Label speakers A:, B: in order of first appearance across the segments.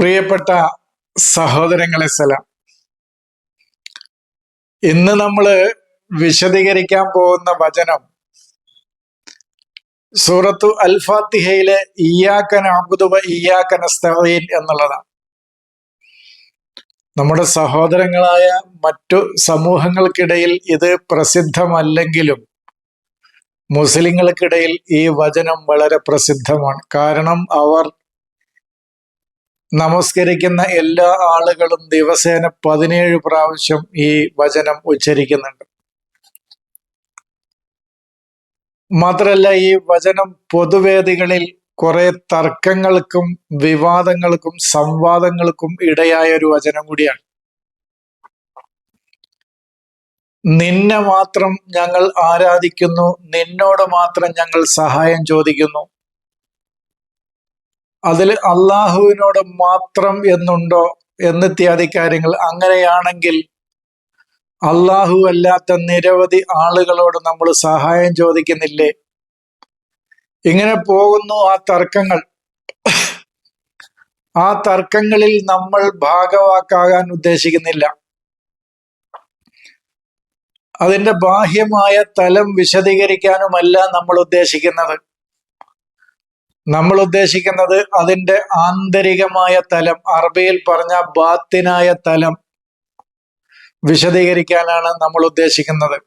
A: പ്രിയപ്പെട്ട സഹോദരങ്ങളെ സലാം. ഇന്ന് നമ്മൾ വിശദീകരിക്കാൻ പോകുന്ന വചനം സൂറത്തു അൽഫാത്തിഹയിലെ ഇയാക്കൻ അബുദുബ ഇയാക്കൻ അസ്തീൻ എന്നുള്ളതാണ്. നമ്മുടെ സഹോദരങ്ങളായ മറ്റു സമൂഹങ്ങൾക്കിടയിൽ ഇത് പ്രസിദ്ധമല്ലെങ്കിലും മുസ്ലിങ്ങൾക്കിടയിൽ ഈ വചനം വളരെ പ്രസിദ്ധമാണ്. കാരണം അവർ നമസ്കരിക്കുന്ന എല്ലാ ആളുകളും ദിവസേന പതിനേഴ് പ്രാവശ്യം ഈ വചനം ഉച്ചരിക്കുന്നുണ്ട്. മാത്രല്ല ഈ വചനം പൊതുവേദികളിൽ കുറെ തർക്കങ്ങൾക്കും വിവാദങ്ങൾക്കും സംവാദങ്ങൾക്കും ഇടയായ ഒരു വചനം കൂടിയാണ്. നിന്നെ മാത്രം ഞങ്ങൾ ആരാധിക്കുന്നു നിന്നോട് മാത്രം ഞങ്ങൾ സഹായം ചോദിക്കുന്നു. അതിൽ അള്ളാഹുവിനോട് മാത്രം എന്നുണ്ടോ എന്നിത്യാദി കാര്യങ്ങൾ. അങ്ങനെയാണെങ്കിൽ അള്ളാഹു അല്ലാത്ത നിരവധി ആളുകളോട് നമ്മൾ സഹായം ചോദിക്കുന്നില്ലേ? ഇങ്ങനെ പോകുന്നു ആ തർക്കങ്ങൾ. ആ തർക്കങ്ങളിൽ നമ്മൾ ഭാഗവാക്കാകാൻ ഉദ്ദേശിക്കുന്നില്ല. അതിന്റെ ബാഹ്യമായ തലം വിശദീകരിക്കാനുമല്ല നമ്മൾ ഉദ്ദേശിക്കുന്നത്. നമ്മൾ ഉദ്ദേശിക്കുന്നത് അതിന്റെ ആന്തരികമായ തലം അറബിയിൽ പറഞ്ഞ ബാത്തിനായ തലം വിശദീകരിക്കാനാണ് നമ്മൾ ഉദ്ദേശിക്കുന്നത്.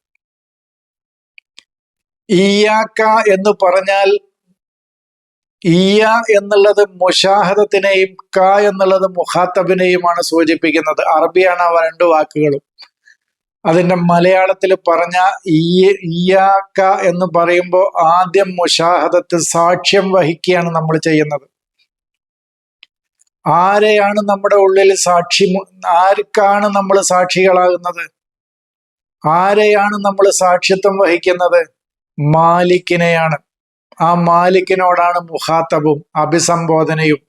A: ഇയാക്ക എന്ന് പറഞ്ഞാൽ ഇയ എന്നുള്ളത് മുഷാഹദത്തിനെയും ക എന്നുള്ളത് മുഹാത്തബിനെയുമാണ് സൂചിപ്പിക്കുന്നത്. അറബിയാണ് ആ രണ്ട് വാക്കുകളും. അതിന്റെ മലയാളത്തിൽ പറഞ്ഞ ഇയാക്ക എന്ന് പറയുമ്പോൾ ആദ്യം മുഷാഹദത്ത് സാക്ഷ്യം വഹിക്കുകയാണ് നമ്മൾ ചെയ്യുന്നത്. ആരെയാണ് നമ്മുടെ ഉള്ളിൽ സാക്ഷി ആർക്കാണ് നമ്മൾ സാക്ഷികളാകുന്നത്? ആരെയാണ് നമ്മൾ സാക്ഷിത്വം വഹിക്കുന്നത്? മാലിക്കിനെയാണ്. ആ മാലിക്കിനോടാണ് മുഖാത്തബും അഭിസംബോധനയും.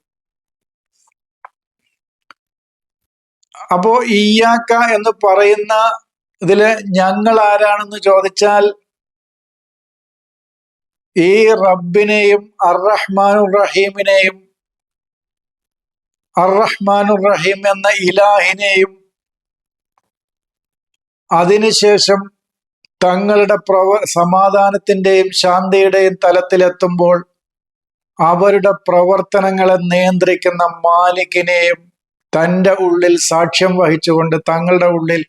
A: അപ്പോ ഇയാക്ക എന്ന് പറയുന്ന ഇതിൽ ഞങ്ങൾ ആരാണെന്ന് ചോദിച്ചാൽ ഈ റബ്ബിനെയും അർറഹ്മാനു റഹീമിനെയും അർറഹ്മാനു റഹീം എന്ന ഇലാഹിനെയും അതിനുശേഷം തങ്ങളുടെ പ്രവ സമാധാനത്തിന്റെയും ശാന്തിയുടെയും തലത്തിലെത്തുമ്പോൾ അവരുടെ പ്രവർത്തനങ്ങളെ നിയന്ത്രിക്കുന്ന മാലിക്കിനെയും തന്റെ ഉള്ളിൽ സാക്ഷ്യം വഹിച്ചുകൊണ്ട് തങ്ങളുടെ ഉള്ളിൽ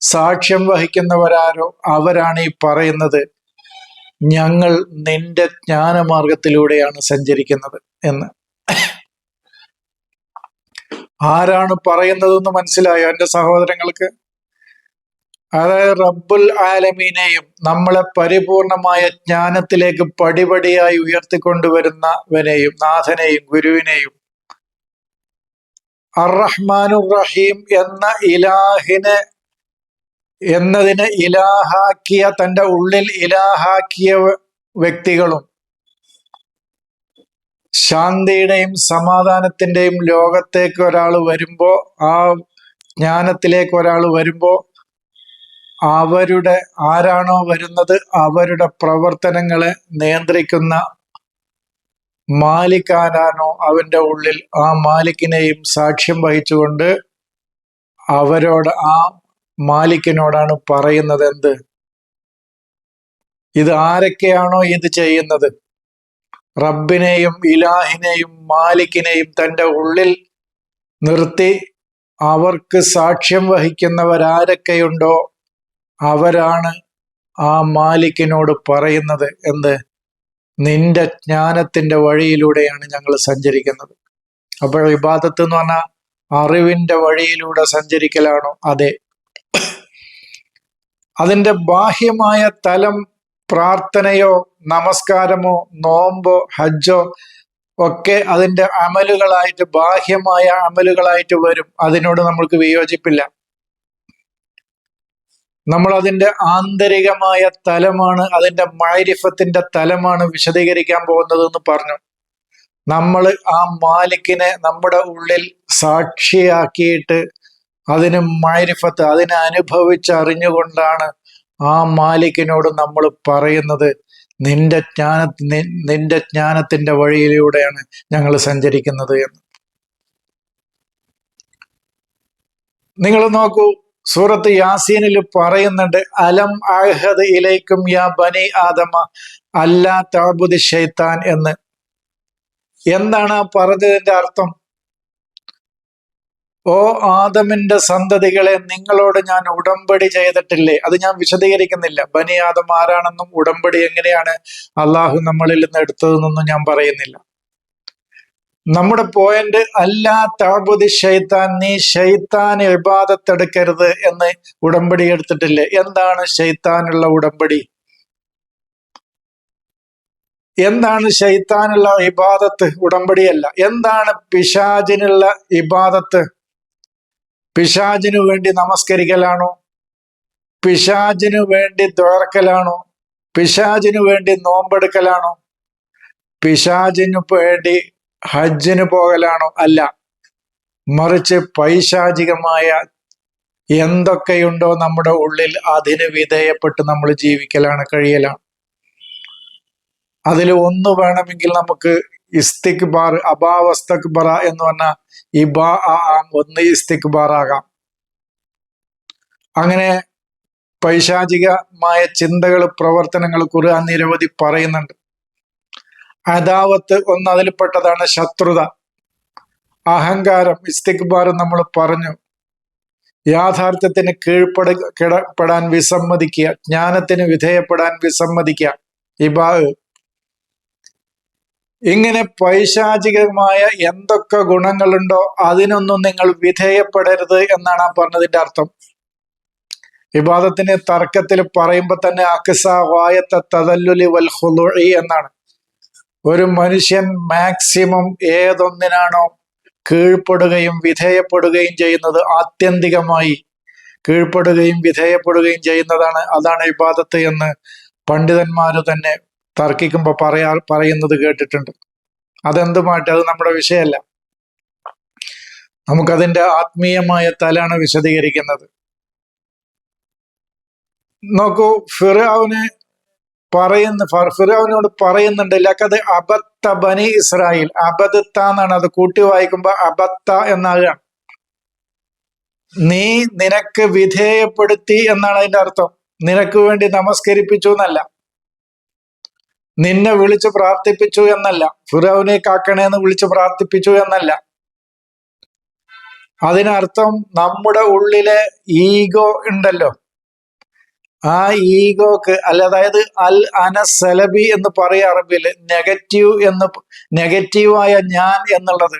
A: സാക്ഷ്യം വഹിക്കുന്നവരാരോ അവരാണ് ഈ പറയുന്നത്. ഞങ്ങൾ നിന്റെ ജ്ഞാനമാർഗത്തിലൂടെയാണ് സഞ്ചരിക്കുന്നത് എന്ന്. ആരാണ് പറയുന്നതെന്ന് മനസ്സിലായോ എന്റെ സഹോദരങ്ങൾക്ക്? അതായത് റബ്ബുൽ ആലമീനെയും നമ്മളെ പരിപൂർണമായ ജ്ഞാനത്തിലേക്ക് പടിപടിയായി ഉയർത്തിക്കൊണ്ടുവരുന്നവനെയും നാഥനെയും ഗുരുവിനെയും. റഹീം എന്ന ഇലാഹിനെ എന്നതിനെ ഇലാഹാക്കിയ തന്റെ ഉള്ളിൽ ഇലാഹാക്കിയ വ്യക്തികളും ശാന്തിയുടെയും സമാധാനത്തിന്റെയും ലോകത്തേക്ക് ഒരാൾ വരുമ്പോ ആ ജ്ഞാനത്തിലേക്ക് ഒരാൾ വരുമ്പോ അവരുടെ ആരാണോ വരുന്നത് അവരുടെ പ്രവർത്തനങ്ങളെ നിയന്ത്രിക്കുന്ന മാലിക്കാരാണോ അവന്റെ ഉള്ളിൽ ആ മാലിക്കിനെയും സാക്ഷ്യം വഹിച്ചുകൊണ്ട് അവരോട് ആ മാലിക്കിനോടാണ് പറയുന്നത് എന്ത് ഇത് ആരൊക്കെയാണോ ഇത് ചെയ്യുന്നത്? റബ്ബിനെയും ഇലാഹിനെയും മാലിക്കിനെയും തന്റെ ഉള്ളിൽ നിർത്തി അവർക്ക് സാക്ഷ്യം വഹിക്കുന്നവരാരൊക്കെയുണ്ടോ? അവരാണ് ആ മാലിക്കിനോട് പറയുന്നത് എന്ത്? നിന്റെ ജ്ഞാനത്തിന്റെ വഴിയിലൂടെയാണ് ഞങ്ങൾ സഞ്ചരിക്കുന്നത്. അപ്പോൾ ഇബാദത്ത് എന്ന് പറഞ്ഞാൽ അറിവിന്റെ വഴിയിലൂടെ സഞ്ചരിക്കലാണോ? അതെ. അതിന്റെ ബാഹ്യമായ തലം പ്രാർത്ഥനയോ നമസ്കാരമോ നോമ്പോ ഹജ്ജോ ഒക്കെ അതിന്റെ അമലുകളായിട്ട് ബാഹ്യമായ അമലുകളായിട്ട് വരും. അതിനോട് നമ്മൾക്ക് വിയോജിപ്പില്ല. നമ്മൾ അതിന്റെ ആന്തരികമായ തലമാണ് അതിന്റെ മാരിഫത്തിന്റെ തലമാണ് വിശദീകരിക്കാൻ പോകുന്നത് എന്ന് പറഞ്ഞു. നമ്മൾ ആ മാലിക്കിനെ നമ്മുടെ ഉള്ളിൽ സാക്ഷിയാക്കിയിട്ട് അതിന് മാരിഫത്ത് അതിനെ അനുഭവിച്ചറിഞ്ഞുകൊണ്ടാണ് ആ മാലിക്കിനോട് നമ്മൾ പറയുന്നത്. നിന്റെ ജ്ഞാന നിന്റെ ജ്ഞാനത്തിന്റെ വഴിയിലൂടെയാണ് ഞങ്ങൾ സഞ്ചരിക്കുന്നത് എന്ന്. നിങ്ങൾ നോക്കൂ സൂറത്ത് യാസീനിൽ പറയുന്നുണ്ട് അലം അഹദ് ഇലൈക്കും യാ ബനി ആദമ അല്ലാ താബുദ് ഷെയ്ത്താൻ എന്ന്. എന്താണ് ആ പറഞ്ഞതിന്റെ അർത്ഥം? ഓ ആദമിന്റെ സന്തതികളെ നിങ്ങളോട് ഞാൻ ഉടമ്പടി ചെയ്തിട്ടില്ലേ? അത് ഞാൻ വിശദീകരിക്കുന്നില്ല. ബനി ആദം ആരാണെന്നും ഉടമ്പടി എങ്ങനെയാണ് അള്ളാഹു നമ്മളിൽ നിന്ന് എടുത്തതെന്നൊന്നും ഞാൻ പറയുന്നില്ല. നമ്മുടെ പോയിന്റ് അല്ലാ താബുദി ഷെയ്ത്താൻ നീ ഷെയ്ത്താൻ ഇബാദത്തെടുക്കരുത് എന്ന് ഉടമ്പടി എടുത്തിട്ടില്ലേ? എന്താണ് ഷെയ്ത്താനുള്ള ഉടമ്പടി? എന്താണ് ഷെയ്ത്താനുള്ള ഇബാദത്ത്? ഉടമ്പടിയല്ല. എന്താണ് പിശാജിനുള്ള ഇബാദത്ത്? പിശാജിനു വേണ്ടി നമസ്കരിക്കലാണോ? പിശാചിനു വേണ്ടി തുറക്കലാണോ പിശാചിനു വേണ്ടി നോമ്പെടുക്കലാണോ? പിശാചിനു വേണ്ടി ഹജ്ജിന് പോകലാണോ? അല്ല. മറിച്ച് പൈശാചികമായ എന്തൊക്കെയുണ്ടോ നമ്മുടെ ഉള്ളിൽ അതിന് വിധേയപ്പെട്ട് നമ്മൾ ജീവിക്കലാണ് കഴിയലാണ്. അതിൽ ഒന്ന് വേണമെങ്കിൽ നമുക്ക് ഇസ്തിക്ബാർ അബാവസ്തക്ബറ എന്ന് പറഞ്ഞ ഇബാ ഒന്ന് ഇസ്തിക്ബാറാകാം. അങ്ങനെ പൈശാചികമായ ചിന്തകൾ പ്രവർത്തനങ്ങൾ ഖുർആൻ നിരവധി പറയുന്നുണ്ട്. അദാവത്ത് ഒന്ന് അതിൽപ്പെട്ടതാണ് ശത്രുത. അഹങ്കാരം ഇസ്തിക്ബാർ നമ്മൾ പറഞ്ഞു. യാഥാർത്ഥ്യത്തിന് കീഴ്പ്പെട കിടപ്പെടാൻ വിസമ്മതിക്കുക. ജ്ഞാനത്തിന് വിധേയപ്പെടാൻ വിസമ്മതിക്കുക. ഇബാ ഇങ്ങനെ പൈശാചികമായ എന്തൊക്കെ ഗുണങ്ങളുണ്ടോ അതിനൊന്നും നിങ്ങൾ വിധേയപ്പെടരുത് എന്നാണ് ആ പറഞ്ഞതിന്റെ അർത്ഥം. വിവാദത്തിന് തർക്കത്തിൽ പറയുമ്പോൾ തന്നെ അക്സ വായത്ത തതല്ലുലി വൽ ഹുലുഴി എന്നാണ്. ഒരു മനുഷ്യൻ മാക്സിമം ഏതൊന്നിനാണോ കീഴ്പ്പെടുകയും വിധേയപ്പെടുകയും ചെയ്യുന്നത് ആത്യന്തികമായി കീഴ്പ്പെടുകയും വിധേയപ്പെടുകയും ചെയ്യുന്നതാണ്. അതാണ് ഇബാദത്ത് എന്ന് പണ്ഡിതന്മാര് തന്നെ തർക്കിക്കുമ്പോൾ പറയാ പറയുന്നത് കേട്ടിട്ടുണ്ട്. അതെന്തുമായിട്ട്? അത് നമ്മുടെ വിഷയമല്ല. നമുക്കതിന്റെ ആത്മീയമായ തലാണ് വിശദീകരിക്കുന്നത്. നോക്കൂ ഫിറാവിന് പറയുന്ന ഫിറാവിനോട് പറയുന്നുണ്ട് ലക്കത് അബത്ത ബനി ഇസ്രായേൽ. അബദത്ത എന്നാണ് അത്. കൂട്ടി വായിക്കുമ്പോ അബത്ത എന്നാകുകയാണ് നീ നിനക്ക് വിധേയപ്പെടുത്തി എന്നാണ് അതിന്റെ അർത്ഥം. നിനക്ക് വേണ്ടി നമസ്കരിപ്പിച്ചു എന്നല്ല. നിന്നെ വിളിച്ചു പ്രാർത്ഥിപ്പിച്ചു എന്നല്ല. ഫിറോവിനെ കാക്കണേന്ന് വിളിച്ചു പ്രാർത്ഥിപ്പിച്ചു എന്നല്ല. അതിനർത്ഥം നമ്മുടെ ഉള്ളിലെ ഈഗോ ഉണ്ടല്ലോ. ആ ഈഗോക്ക് അല്ല അതായത് അൽ അനസലബി എന്ന് പറയുക അറബിയിൽ നെഗറ്റീവ് എന്ന് നെഗറ്റീവായ ഞാൻ എന്നുള്ളത്.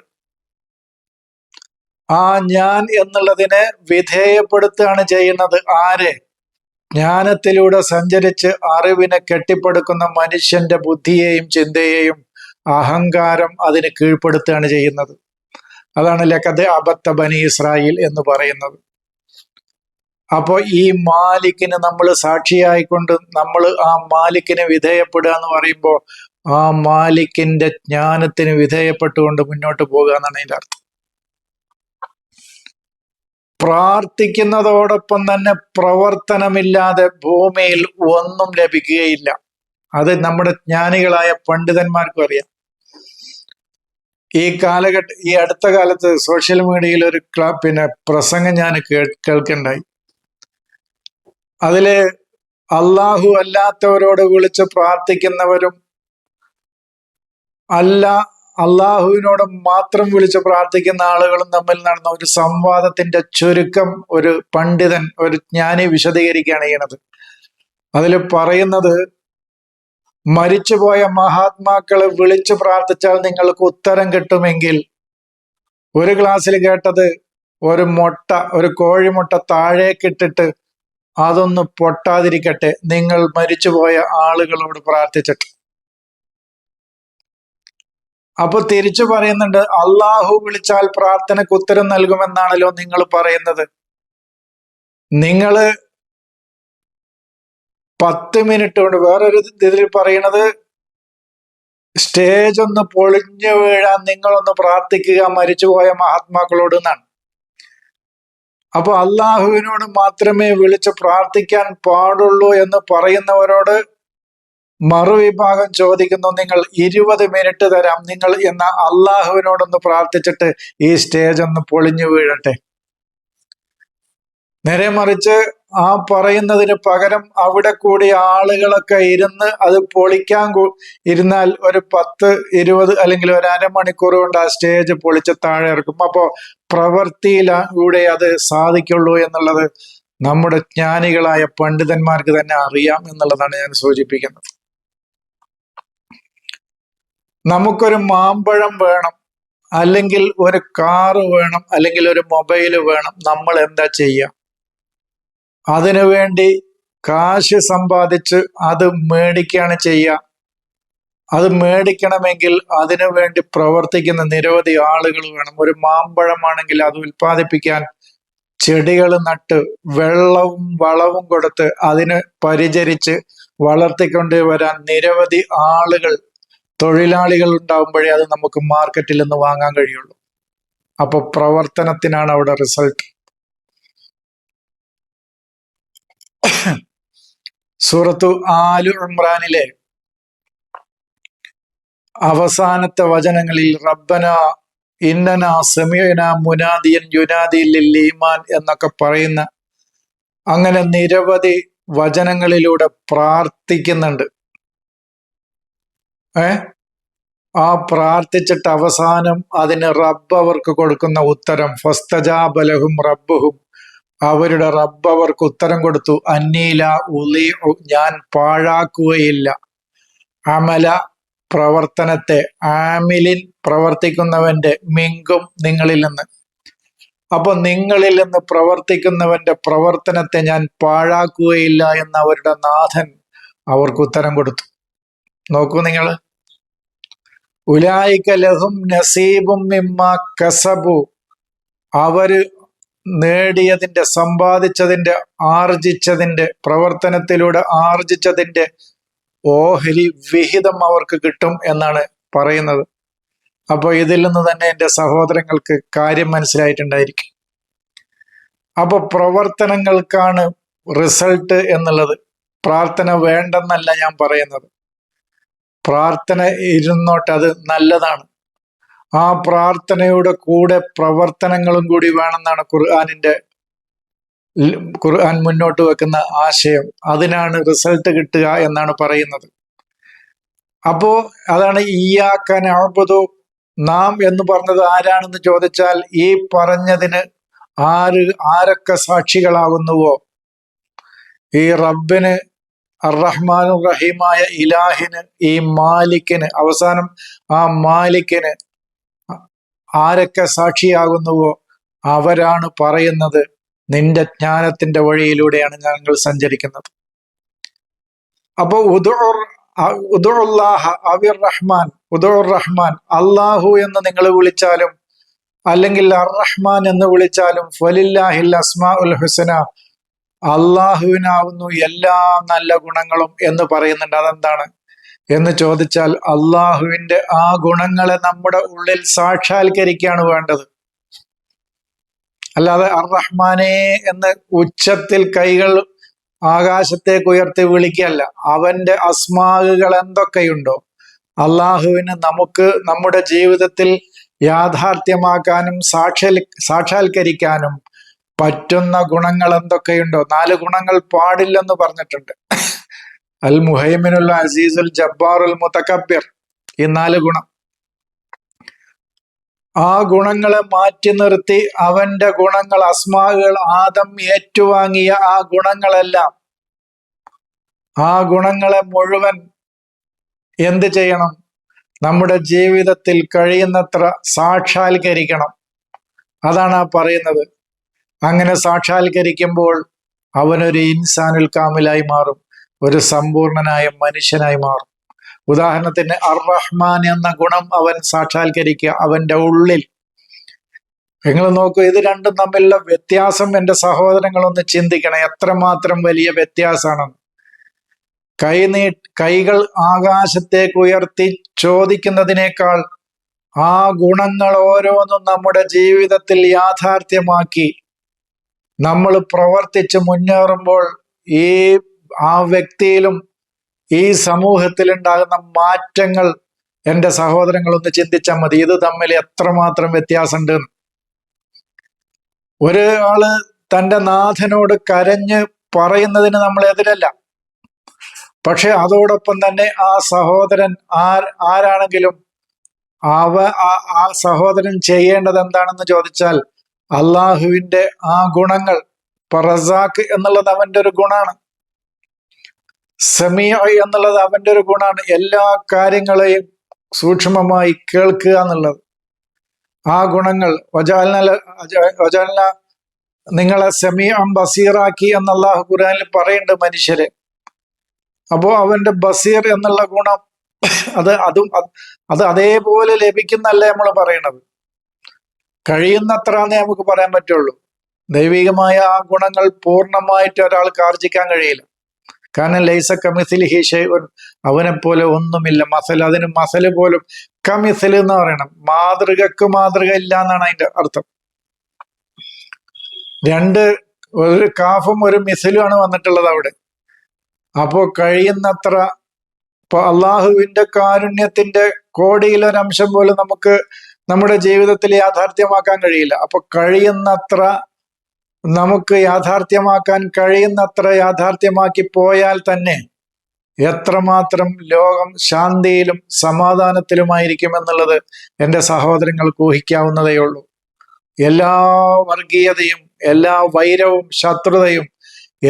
A: ആ ഞാൻ എന്നുള്ളതിനെ വിധേയപ്പെടുത്തുകയാണ് ചെയ്യുന്നത് ആരെ? ജ്ഞാനത്തിലൂടെ സഞ്ചരിച്ച് അറിവിനെ കെട്ടിപ്പടുക്കുന്ന മനുഷ്യന്റെ ബുദ്ധിയെയും ചിന്തയെയും അഹങ്കാരം അതിന് കീഴ്പ്പെടുത്തുകയാണ് ചെയ്യുന്നത്. അതാണ് ലക്കത് അബത്ത ബനി ഇസ്രായേൽ എന്ന് പറയുന്നത്. അപ്പോൾ ഈ മാലിക്കിന് നമ്മൾ സാക്ഷിയായിക്കൊണ്ട് നമ്മൾ ആ മാലിക്കിന് വിധേയപ്പെടുക എന്ന് പറയുമ്പോൾ ആ മാലിക്കിന്റെ ജ്ഞാനത്തിന് വിധേയപ്പെട്ടുകൊണ്ട് മുന്നോട്ട് പോകുക എന്നാണ് അതിന്റെ അർത്ഥം. പ്രാർത്ഥിക്കുന്നതോടൊപ്പം തന്നെ പ്രവർത്തനമില്ലാതെ ഭൂമിയിൽ ഒന്നും ലഭിക്കുകയില്ല. അത് നമ്മുടെ ജ്ഞാനികളായ പണ്ഡിതന്മാർക്കും അറിയാം. ഈ കാലഘട്ട ഈ അടുത്ത കാലത്ത് സോഷ്യൽ മീഡിയയിൽ ഒരു ക്ലാ പിന്നെ പ്രസംഗം ഞാൻ കേൾക്കണ്ടായി. അതിൽ അള്ളാഹു അല്ലാത്തവരോട് വിളിച്ച് പ്രാർത്ഥിക്കുന്നവരും അല്ല അള്ളാഹുവിനോട് മാത്രം വിളിച്ച് പ്രാർത്ഥിക്കുന്ന ആളുകളും തമ്മിൽ നടന്ന ഒരു സംവാദത്തിന്റെ ചുരുക്കം ഒരു പണ്ഡിതൻ ഒരു ജ്ഞാനി വിശദീകരിക്കുകയാണ് ചെയ്യണത്. അതിൽ പറയുന്നത് മരിച്ചുപോയ മഹാത്മാക്കളെ വിളിച്ചു പ്രാർത്ഥിച്ചാൽ നിങ്ങൾക്ക് ഉത്തരം കിട്ടുമെങ്കിൽ ഒരു ക്ലാസ്സിൽ കേട്ടത് ഒരു മുട്ട ഒരു കോഴിമുട്ട താഴേക്കിട്ടിട്ട് അതൊന്ന് പൊട്ടാതിരിക്കട്ടെ. നിങ്ങൾ മരിച്ചുപോയ ആളുകളോട് പ്രാർത്ഥിച്ചിട്ട്. അപ്പൊ തിരിച്ചു പറയുന്നുണ്ട് അള്ളാഹു വിളിച്ചാൽ പ്രാർത്ഥനയ്ക്ക് ഉത്തരം നൽകുമെന്നാണല്ലോ നിങ്ങൾ പറയുന്നത്. നിങ്ങൾ പത്ത് മിനിറ്റ് കൊണ്ട് വേറൊരു ഇതിൽ പറയണത് സ്റ്റേജ് ഒന്ന് പൊളിഞ്ഞു വീഴാൻ നിങ്ങളൊന്ന് പ്രാർത്ഥിക്കുക മരിച്ചുപോയ മഹാത്മാക്കളോട് എന്നാണ്. അപ്പൊ അള്ളാഹുവിനോട് മാത്രമേ വിളിച്ച് പ്രാർത്ഥിക്കാൻ പാടുള്ളൂ എന്ന് പറയുന്നവരോട് മറുവിഭാഗം ചോദിക്കുന്നു നിങ്ങൾ ഇരുപത് മിനിറ്റ് തരാം നിങ്ങൾ എന്ന അള്ളാഹുവിനോടൊന്ന് പ്രാർത്ഥിച്ചിട്ട് ഈ സ്റ്റേജ് ഒന്ന് പൊളിഞ്ഞു വീഴട്ടെ. നേരെ മറിച്ച് ആ പറയുന്നതിന് പകരം അവിടെ കൂടി ആളുകളൊക്കെ ഇരുന്ന് അത് പൊളിക്കാൻ ഇരുന്നാൽ ഒരു പത്ത് ഇരുപത് അല്ലെങ്കിൽ ഒരു അരമണിക്കൂർ കൊണ്ട് ആ സ്റ്റേജ് പൊളിച്ച് താഴെ ഇറക്കും. അപ്പോ പ്രവൃത്തിയിലൂടെ അത് സാധിക്കുള്ളൂ എന്നുള്ളത് നമ്മുടെ ജ്ഞാനികളായ പണ്ഡിതന്മാർക്ക് തന്നെ അറിയാം എന്നുള്ളതാണ് ഞാൻ സൂചിപ്പിക്കുന്നത്. നമുക്കൊരു മാമ്പഴം വേണം അല്ലെങ്കിൽ ഒരു കാറ് വേണം അല്ലെങ്കിൽ ഒരു മൊബൈൽ വേണം നമ്മൾ എന്താ ചെയ്യുക അതിനുവേണ്ടി കാശ് സമ്പാദിച്ച് അത് മേടിക്കുകയാണ് ചെയ്യുക അത് മേടിക്കണമെങ്കിൽ അതിനുവേണ്ടി പ്രവർത്തിക്കുന്ന നിരവധി ആളുകൾ വേണം. ഒരു മാമ്പഴമാണെങ്കിൽ അത് ഉൽപ്പാദിപ്പിക്കാൻ ചെടികൾ നട്ട് വെള്ളവും വളവും കൊടുത്ത് അതിന് പരിചരിച്ച് വളർത്തിക്കൊണ്ട് വരാൻ നിരവധി ആളുകൾ തൊഴിലാളികൾ ഉണ്ടാകുമ്പോഴേ അത് നമുക്ക് മാർക്കറ്റിൽ നിന്ന് വാങ്ങാൻ കഴിയുള്ളൂ. അപ്പൊ പ്രവർത്തനത്തിനാണ് അവിടെ റിസൾട്ട് സൂറത്തു ആലു ഇമ്രാനിലെ അവസാനത്തെ വചനങ്ങളിൽ റബ്ബന ഇന്നന സെമിയന മുനാദിയൻ യുനാദിയിൽ ഈമാൻ എന്നൊക്കെ പറയുന്ന അങ്ങനെ നിരവധി വചനങ്ങളിലൂടെ പ്രാർത്ഥിക്കുന്നുണ്ട്. ഏ? ആ പ്രാർത്ഥിച്ചിട്ട് അവസാനം അതിന് റബ്ബ് അവർക്ക് കൊടുക്കുന്ന ഉത്തരം ഫസ്തജാബലഹും റബ്ബുഹും. അവരുടെ റബ്ബ് അവർക്ക് ഉത്തരം കൊടുത്തു. അന്നീല ഉലി ഞാൻ പാഴാക്കുകയില്ല. അമല പ്രവർത്തനത്തെ ആമിലിൻ പ്രവർത്തിക്കുന്നവന്റെ മിങ്കും നിങ്ങളിൽ നിന്ന്. അപ്പൊ നിങ്ങളിൽ നിന്ന് പ്രവർത്തിക്കുന്നവന്റെ പ്രവർത്തനത്തെ ഞാൻ പാഴാക്കുകയില്ല എന്ന് അവരുടെ നാഥൻ അവർക്ക് ഉത്തരം കൊടുത്തു. നോക്കൂ നിങ്ങൾ. ഉലായിക ലഹും നസീബും മിമ്മ കസബു. അവർ നേടിയതിന്റെ സമ്പാദിച്ചതിന്റെ ആർജിച്ചതിന്റെ പ്രവർത്തനത്തിലൂടെ ആർജിച്ചതിന്റെ ഓഹരി വിഹിതം അവർക്ക് കിട്ടും എന്നാണ് പറയുന്നത്. അപ്പോൾ ഇതിൽ നിന്ന് തന്നെ എന്റെ സഹോദരങ്ങൾക്ക് കാര്യം മനസ്സിലായിട്ടുണ്ടായിരിക്കും. അപ്പോൾ പ്രവർത്തനങ്ങൾക്കാണ് റിസൾട്ട് എന്നുള്ളത്. പ്രാർത്ഥന വേണ്ടെന്നല്ല ഞാൻ പറയുന്നത്. പ്രാർത്ഥന ഇരുന്നോട്ടെ അത് നല്ലതാണ്. ആ പ്രാർത്ഥനയുടെ കൂടെ പ്രവർത്തനങ്ങളും കൂടി വേണമെന്നാണ് ഖുർആാനിന്റെ ഖുർആൻ മുന്നോട്ട് വെക്കുന്ന ആശയം. അതിനാണ് റിസൾട്ട് കിട്ടുക എന്നാണ് പറയുന്നത്. അപ്പോ അതാണ് ഈയാക്കാൻ അഴുപതോ നാം എന്ന് പറഞ്ഞത് ആരാണെന്ന് ചോദിച്ചാൽ ഈ പറഞ്ഞതിന് ആര് ആരൊക്കെ സാക്ഷികളാകുന്നുവോ ഈ റബ്ബിന് അറഹ്മാനു റഹീമായ ഇലാഹിന് ഈ മാലിക്കിന് അവസാനം ആ മാലിക്കിന് ആരൊക്കെ സാക്ഷിയാകുന്നുവോ അവരാണ് പറയുന്നത്. നിന്റെ ജ്ഞാനത്തിന്റെ വഴിയിലൂടെയാണ് ഞങ്ങൾ സഞ്ചരിക്കുന്നത്. അപ്പൊ ഉദുർ ഉദുല്ലാഹ അവിർ റഹ്മാൻ ഉദുർ റഹ്മാൻ അള്ളാഹു എന്ന് നിങ്ങൾ വിളിച്ചാലും അല്ലെങ്കിൽ അർ റഹ്മാൻ എന്ന് വിളിച്ചാലും ഫലില്ലാഹിൽ അസ്മാ ഉൽ ഹുസന അള്ളാഹുവിനാവുന്നു എല്ലാ നല്ല ഗുണങ്ങളും എന്ന് പറയുന്നുണ്ട്. അതെന്താണ്? എന്ന് ചോദിച്ചാൽ അള്ളാഹുവിന്റെ ആ ഗുണങ്ങളെ നമ്മുടെ ഉള്ളിൽ സാക്ഷാത്കരിക്കുകയാണ് വേണ്ടത്. അല്ലാതെ അർ റഹ്മാനെ എന്ന് ഉച്ചത്തിൽ കൈകൾ ആകാശത്തേക്ക് ഉയർത്തി വിളിക്കല്ല അവന്റെ അസ്മാകുകൾ എന്തൊക്കെയുണ്ടോ അള്ളാഹുവിന് നമുക്ക് നമ്മുടെ ജീവിതത്തിൽ യാഥാർത്ഥ്യമാക്കാനും സാക്ഷാൽ സാക്ഷാത്കരിക്കാനും പറ്റുന്ന ഗുണങ്ങൾ എന്തൊക്കെയുണ്ടോ? നാല് ഗുണങ്ങൾ പാടില്ലെന്ന് പറഞ്ഞിട്ടുണ്ട്. അൽ മുഹൈമിനുൽ അസീസുൽ ജബ്ബാറുൽ മുത്തക്കബിർ ഈ നാല് ഗുണം. ആ ഗുണങ്ങളെ മാറ്റി നിർത്തി അവന്റെ ഗുണങ്ങൾ അസ്മാകൾ ആദം ഏറ്റുവാങ്ങിയ ആ ഗുണങ്ങളെല്ലാം. ആ ഗുണങ്ങളെ മുഴുവൻ എന്ത് ചെയ്യണം? നമ്മുടെ ജീവിതത്തിൽ കഴിയുന്നത്ര സാക്ഷാത്കരിക്കണം. അതാണ് ആ പറയുന്നത്. അങ്ങനെ സാക്ഷാത്കരിക്കുമ്പോൾ അവനൊരു ഇൻസാനുൽ കാമിലായി മാറും ഒരു സമ്പൂർണനായ മനുഷ്യനായി മാറും. ഉദാഹരണത്തിന് അർ റഹ്മാൻ എന്ന ഗുണം അവൻ സാക്ഷാത്കരിക്കുക അവന്റെ ഉള്ളിൽ. നിങ്ങൾ നോക്കൂ ഇത് രണ്ടും തമ്മിലുള്ള വ്യത്യാസം എന്റെ സഹോദരങ്ങളൊന്ന് ചിന്തിക്കണം എത്രമാത്രം വലിയ വ്യത്യാസമാണ്. കൈ നീ കൈകൾ ആകാശത്തേക്ക് ഉയർത്തി ചോദിക്കുന്നതിനേക്കാൾ ആ ഗുണങ്ങൾ ഓരോന്നും നമ്മുടെ ജീവിതത്തിൽ യാഥാർത്ഥ്യമാക്കി നമ്മൾ പ്രവർത്തിച്ച് മുന്നേറുമ്പോൾ ഈ ആ വ്യക്തിയിലും ഈ സമൂഹത്തിലുണ്ടാകുന്ന മാറ്റങ്ങൾ എന്റെ സഹോദരങ്ങൾ ഒന്ന് ചിന്തിച്ചാൽ മതി. ഇത് തമ്മിൽ എത്രമാത്രം വ്യത്യാസമുണ്ട്? ഒരു ഒരാൾ തന്റെ നാഥനോട് കരഞ്ഞ് പറയുന്നതിന് നമ്മൾ എതിരല്ല. പക്ഷെ അതോടൊപ്പം തന്നെ ആ സഹോദരൻ ആർ ആരാണെങ്കിലും അവ ആ സഹോദരൻ ചെയ്യേണ്ടത് എന്താണെന്ന് ചോദിച്ചാൽ അള്ളാഹുവിന്റെ ആ ഗുണങ്ങൾ പറസാക്ക് എന്നുള്ളത് അവന്റെ ഒരു ഗുണാണ്. സമീ എന്നുള്ളത് അവന്റെ ഒരു ഗുണാണ്. എല്ലാ കാര്യങ്ങളെയും സൂക്ഷ്മമായി കേൾക്കുക എന്നുള്ളത്. ആ ഗുണങ്ങൾ വജാലന നിങ്ങളെ സമീഅം ബസീറാക്കി എന്ന് അള്ളാഹു ഖുർആനിൽ പറയുന്നുണ്ട് മനുഷ്യരെ. അപ്പോ അവന്റെ ബസീർ എന്നുള്ള ഗുണം അതും അത് അത് അതേപോലെ ലഭിക്കുന്നല്ലേ നമ്മൾ പറയണത്. കഴിയുന്നത്ര എന്നേ നമുക്ക് പറയാൻ പറ്റുള്ളൂ. ദൈവികമായ ആ ഗുണങ്ങൾ പൂർണമായിട്ട് ഒരാൾക്ക് ആർജിക്കാൻ കഴിയില്ല. കാരണം ലൈസ കമിസിൽ ഹിഷൈൻ അവനെ പോലെ ഒന്നുമില്ല. മസൽ അതിന് മസൽ പോലും കമിസിൽ എന്ന് പറയണം. മാതൃകക്ക് മാതൃക ഇല്ല എന്നാണ് അതിന്റെ അർത്ഥം. രണ്ട് ഒരു കാഫും ഒരു മിസലുമാണ് വന്നിട്ടുള്ളത് അവിടെ. അപ്പോ കഴിയുന്നത്ര അള്ളാഹുവിന്റെ കാരുണ്യത്തിന്റെ കോടിയിലൊരംശം പോലും നമുക്ക് നമ്മുടെ ജീവിതത്തിൽ യാഥാർത്ഥ്യമാക്കാൻ കഴിയില്ല. അപ്പൊ കഴിയുന്നത്ര നമുക്ക് യാഥാർത്ഥ്യമാക്കാൻ കഴിയുന്നത്ര യാഥാർത്ഥ്യമാക്കി പോയാൽ തന്നെ എത്രമാത്രം ലോകം ശാന്തിയിലും സമാധാനത്തിലുമായിരിക്കും എന്നുള്ളത് എന്റെ സഹോദരങ്ങൾക്ക് ഊഹിക്കാവുന്നതേ ഉള്ളൂ. എല്ലാ വർഗീയതയും എല്ലാ വൈരവും ശത്രുതയും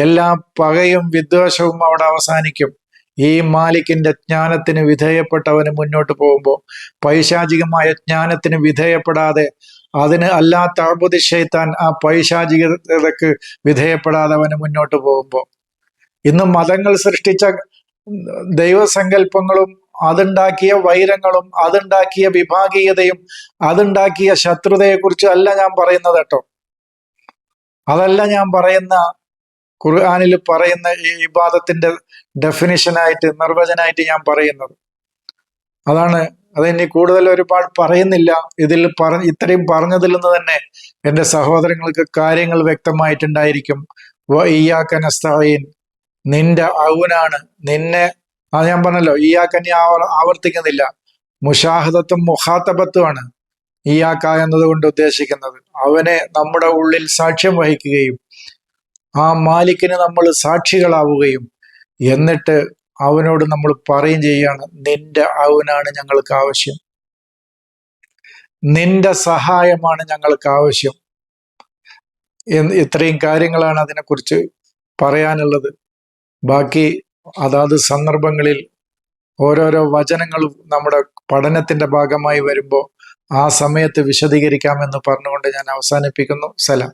A: എല്ലാ പകയും വിദ്വേഷവും അവിടെ അവസാനിക്കും. ഈ മാലിക്കിന്റെ ജ്ഞാനത്തിന് വിധേയപ്പെട്ടവന് മുന്നോട്ട് പോകുമ്പോൾ പൈശാചികമായ ജ്ഞാനത്തിന് വിധേയപ്പെടാതെ അതിന് അല്ലാത്ത ശൈത്താൻ ആ പൈശാചികതക്ക് വിധേയപ്പെടാതെ അവന് മുന്നോട്ട് പോകുമ്പോൾ ഇന്ന് മതങ്ങൾ സൃഷ്ടിച്ച ദൈവസങ്കല്പങ്ങളും അതുണ്ടാക്കിയ വൈരങ്ങളും അതുണ്ടാക്കിയ വിഭാഗീയതയും അതുണ്ടാക്കിയ ശത്രുതയെക്കുറിച്ച് അല്ല ഞാൻ പറയുന്നത് കേട്ടോ. അതല്ല ഞാൻ പറയുന്ന ഖുർആാനിൽ പറയുന്ന ഈ ഇബാദത്തിന്റെ ഡെഫിനിഷനായിട്ട് നിർവചനായിട്ട് ഞാൻ പറയുന്നത്. അതാണ് അതിനി കൂടുതൽ ഒരുപാട് പറയുന്നില്ല. ഇതിൽ പറ ഇത്രയും പറഞ്ഞതിൽ നിന്ന് തന്നെ എന്റെ സഹോദരങ്ങൾക്ക് കാര്യങ്ങൾ വ്യക്തമായിട്ടുണ്ടായിരിക്കും. ഇയാക്കനസ്തീൻ നിന്റെ ഔനാണ് നിന്നെ അത് ഞാൻ പറഞ്ഞല്ലോ ഇയാക്ക ആവ ആവർത്തിക്കുന്നില്ല. മുഷാഹദത്തും മുഹാത്തബത്തുമാണ് ഇയാക്ക എന്നതുകൊണ്ട് ഉദ്ദേശിക്കുന്നത്. അവനെ നമ്മുടെ ഉള്ളിൽ സാക്ഷ്യം വഹിക്കുകയും ആ മാലിക്കിന് നമ്മൾ സാക്ഷികളാവുകയും എന്നിട്ട് അവനോട് നമ്മൾ പറയും ചെയ്യുകയാണ് നിന്റെ അവനാണ് ഞങ്ങൾക്ക് ആവശ്യം. നിന്റെ സഹായമാണ് ഞങ്ങൾക്ക് ആവശ്യം. ഇത്രയും കാര്യങ്ങളാണ് അതിനെക്കുറിച്ച് പറയാനുള്ളത്. ബാക്കി അതാത് സന്ദർഭങ്ങളിൽ ഓരോരോ വചനങ്ങളും നമ്മുടെ പഠനത്തിന്റെ ഭാഗമായി വരുമ്പോൾ ആ സമയത്ത് വിശദീകരിക്കാമെന്ന് പറഞ്ഞുകൊണ്ട് ഞാൻ അവസാനിപ്പിക്കുന്നു. സലാം.